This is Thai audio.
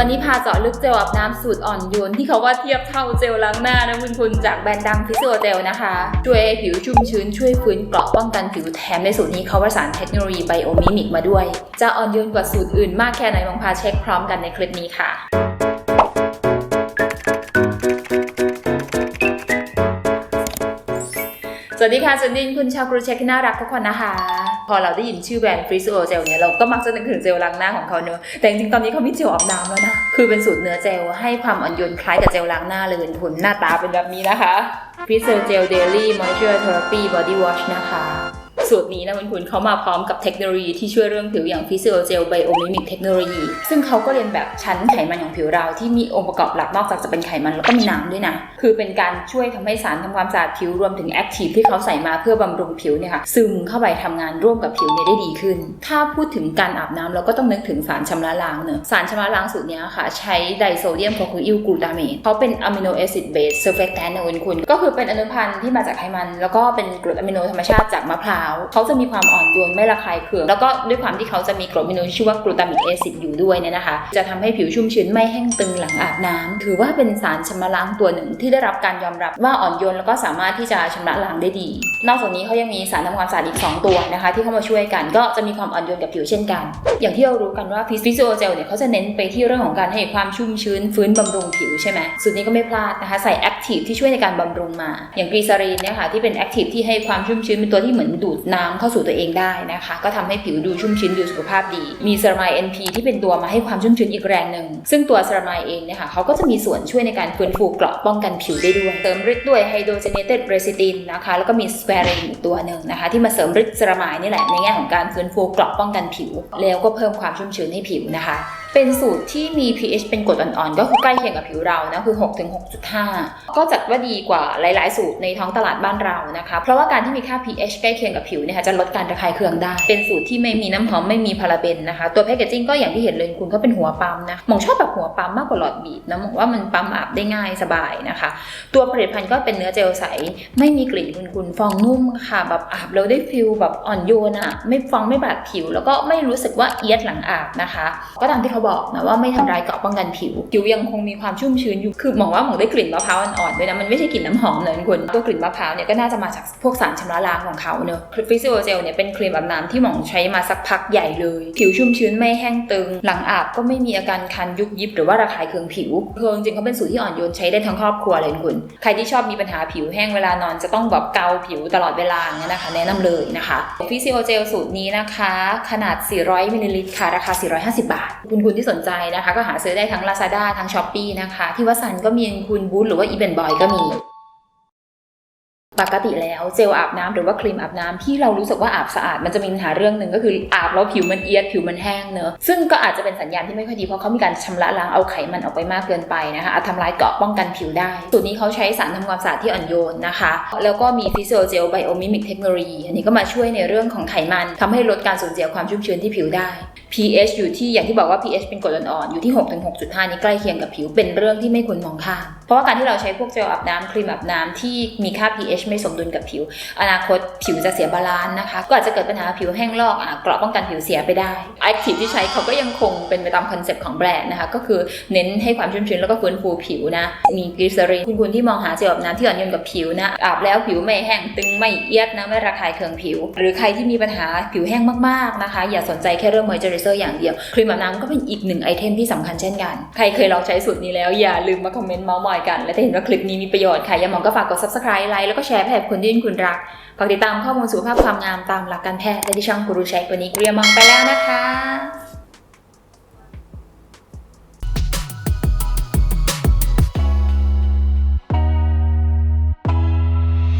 วันนี้พาเจาะลึกเจลอาบน้ำสูตรอ่อนโยนที่เขาว่าเทียบเท่าเจลล้างหน้านะคุณคุณจากแบรนด์ดังฟิสโอเจลนะคะ ช่วยให้ผิวชุ่มชื้นช่วยฟื้นเกราะป้องกันผิวแถมในสูตรนี้เขาประสานเทคโนโลยีไบโอมิมิกมาด้วย จะอ่อนโยนกว่าสูตรอื่นมากแค่ไหนลองพาเช็คพร้อมกันในคลิปนี้ค่ะสวัสดีค่ะสวัสดีคุณชาวกรูเช็คที่น่ารักทุกคนนะคะ พอเราได้ยินชื่อแบรนด์ฟรีซโอเจลเนี่ยเราก็มักจะนึกถึงเจลล้างหน้าของเขาเนอะแต่จริงๆ ตอนนี้เขามีเจลอาบน้ำแล้วนะ คือเป็นสูตรเนื้อเจลให้ความอ่อนโยนคล้ายกับเจลล้างหน้าเลยทุนหน้าตาเป็นแบบนี้นะคะฟรีซเจลเดลี่มอยเจอร์เทอราปีบอดี้วอชนะคะ สูตรนี้นะคุณคุณเขามาพร้อมกับเทคโนโลยีที่ช่วยเรื่องผิวอย่างฟิสิโอเจลไบโอมิมิกเทคโนโลยี ซึ่งเขาก็เรียนแบบชั้นไขมันของผิวเราที่มีองค์ประกอบหลักนอกจากจะเป็นไขมันแล้วก็มีน้ำด้วยนะ คือเป็นการช่วยทำให้สารทำความสะอาดผิวรวมถึงแอคทีฟที่เขาใส่มาเพื่อบำรุงผิวเนี่ยค่ะซึมเข้าไปทำงานร่วมกับผิวเนี่ยได้ดีขึ้น ถ้าพูดถึงการอาบน้ำเราก็ต้องนึกถึงสารชำระล้างเนอะสารชำระล้างสูตรนี้ค่ะ ใช้ไดโซเดียมโคคูอิลกลูตาเมตเขาเป็นอะมิโนแอซิดเบสเซอร์เฟกแตนนะคุณคุณก็คือเป็นอนุพันธ์ที่มาจากไขมัน แล้วก็เป็นกรดอะมิโนธรรมชาติจากมะพร้าวเขาจะมีความอ่อนโยนไม่ระคายเคือง แล้วก็ด้วยความที่เขาจะมีกรดมิโนที่ชื่อว่ากลูตามิกแอซิดอยู่ด้วยเนี่ยนะคะ จะทำให้ผิวชุ่มชื้นไม่แห้งตึงหลังอาบน้ำถือว่าเป็นสารชำระล้างตัวหนึ่งที่ได้รับการยอมรับว่าอ่อนโยนแล้วก็สามารถที่จะชำระล้างได้ดี นอกจากนี้เขายังมีสารทำความสะอาดอีก 2 ตัวนะคะ ที่เข้ามาช่วยกันก็จะมีความอ่อนโยนกับผิวเช่นกัน อย่างที่เรารู้กันว่าฟิสิโอเจลเนี่ยเขาจะเน้นไปที่เรื่องของการให้ความชุ่มชื้นฟื้นบำรุงผิวใช่ไหมสูตรนี้ก็ไม่พลาดนะคะใส่แอคทีฟที่ช่วยในการบำรุงมา อย่างกรีซารีนเนี่ยค่ะที่เป็นแอคทีฟที่ให้ความชุ่มชื้นเป็นตัวที่เหมือนดูดน้ำเข้าสู่ตัวเองได้นะคะ ก็ทำให้ผิวดูชุ่มชื้นดูสุขภาพดี มีเซรามาย NP ที่เป็นตัวมาให้ความชุ่มชื้นอีกแรงหนึ่ง ซึ่งตัวเซรามายเองเนี่ยค่ะเขาก็จะมีส่วนช่วยในการฟื้นฟูเกราะป้องกันผิวได้ด้วย เสริมฤทธิ์ด้วยไฮโดรเจเนเต็ดเรซิตินนะคะ แล้วก็มีสเปรนอีกตัวหนึ่งนะคะ ที่มาเสริมฤทธิ์เซรามายนี่แหละในแง่ของการฟื้นฟูเกราะป้องกันผิว แล้วก็เพิ่มความชุ่มชื้นให้ผิวนะคะ เป็นสูตรที่มี pH เป็นกรดอ่อนๆ ก็คือใกล้เคียงกับผิวเรานะคือ 6 ถึง 6.5 ก็จัดว่าดีกว่าหลายๆ สูตรในท้องตลาดบ้านเรานะคะ เพราะว่าการที่มีค่า pH ใกล้เคียงกับผิวเนี่ยค่ะจะลดการระคายเคืองได้ เป็นสูตรที่ไม่มีน้ำหอมไม่มีพาราเบนนะคะ ตัวแพคเกจจิ้งก็อย่างที่เห็นเลยคุณก็เป็นหัวปั๊มนะหมองชอบแบบหัวปั๊มมากกว่าหลอดบีบนะหมองว่ามันปั๊มอาบได้ง่ายสบายนะคะ ตัวผลิตภัณฑ์ก็เป็นเนื้อเจลใส ไม่มีกลิ่นคุณคุณฟองนุ่มค่ะแบบอาบแล้วได้ฟิลแบบอ่อนโยนอะไม่ฟองไม่บาดผิว แล้วก็ไม่รู้สึกว่าเอียดหลังอาบนะคะ ก็ตามที่เขาบอกนะว่าไม่ทำร้ายเกราะป้องกันผิวผิวยังคงมีความชุ่มชื้นอยู่คือหมองว่าหมองได้กลิ่นมะพร้าวอ่อนๆด้วยนะมันไม่ใช่กลิ่นน้ำหอมเลยคุณตัวกลิ่นมะพร้าวเนี่ยก็น่าจะมาจากพวกสารชำระล้างของเขาเนอะฟิสิโอเจลเนี่ยเป็นครีมอาบน้ำที่หมองใช้มาสักพักใหญ่เลย ผิวชุ่มชื้นไม่แห้งตึง หลังอาบก็ไม่มีอาการคันยุบยิบหรือว่าระคายเคืองผิวเคือจริงเขาเป็นสูตรที่อ่อนโยนใช้ได้ทั้งครอบครัวเลยคุณใครที่ชอบมีปัญหาผิวแห้งเวลานอนจะต้องแบบเกาผิวตลอดเวลาเงี้ยนะคะ แนะนำเลยนะคะฟิสิโอเจลสูตรนี้นะคะ ขนาด 400มิลลิลิตรค่ะราคา 450 บาท คุณคุณที่สนใจนะคะ ก็หาซื้อได้ทั้ง Lazada ทั้ง s h อ p e e นะคะ ที่วัสันก็มีคุณบูธหรือว่า e v e n Boy ก็มี ปกติแล้วเจลอาบน้ำหรือว่าครีมอาบน้ำที่เรารู้สึกว่าอาบสะอาดมันจะมีปัญหาเรื่องหนึ่งก็คืออาบแล้วผิวมันเอียดผิวมันแห้งเนอะซึ่งก็อาจจะเป็นสัญญาณที่ไม่ค่อยดีเพราะเขามีการชำระล้างเอาไขมันออกไปมากเกินไปนะคะอาจทำลายเกราะป้องกันผิวได้ สูตรนี้เขาใช้สารทำความสะอาดที่อ่อนโยนนะคะ แล้วก็มีฟิสโอเจลไบโอมิมิกเทคโนโลยีอันนี้ก็มาช่วยในเรื่องของไขมันทำให้ลดการสูญเสียความชุ่มชื้นที่ผิวได้ pH อยู่ที่อย่างที่บอกว่า pH เป็นกรดอ่อนๆอยู่ที่6ถึง6.5 นี่ใกล้เคียงกับผิวเป็นเรื่องที่ไม่ควรมองข้ามเพราะว่าการที่เราใช้พวกเจลอาบน้ำครีมอาบน้ำที่มีค่า pH ไม่สมดุลกับผิว อนาคตผิวจะเสียบาลานซ์นะคะ ก็อาจจะเกิดปัญหาผิวแห้งลอกอะเกราะป้องกันผิวเสียไปได้ไอทีที่ใช้เขาก็ยังคงเป็นไปตามคอนเซ็ปต์ของแบรนด์นะคะก็คือเน้นให้ความชุ่มชื้นแล้วก็ฟื้นฟูผิวนะมีกลีซอรีนคุณคุณที่มองหาเจลอาบน้ำที่อ่อนโยนกับผิวนะอาบแล้วผิวไม่แห้งตึงไม่เอียดนะไม่ระคายเคืองผิว หรือใครที่มีปัญหาผิวแห้งมากๆนะคะ อย่าสนใจแค่เรื่องมอยเจอร์เซอร์อย่างเดียวครีมอาบน้ำก็เป็นอีกหนึ่งไอเทมที่สำคัญเช่นกัน ใครเคยลองใช้สูตรนี้แล้วอย่าลืมมาคอมเมนต์เมาส์มอยกัน และจะเห็นว่าคลิปนี้มีประโยชน์ค่ะ อย่ามองก็ฝากกด subscribe ไลค์แล้วก็แชร์แพร่คนที่คุณรัก ฝากติดตามข้อมูลสุขภาพความงามตามหลักการแพทย์ได้ที่ช่องกูรูเช็ควันนี้เกรียมองไปแล้วนะคะ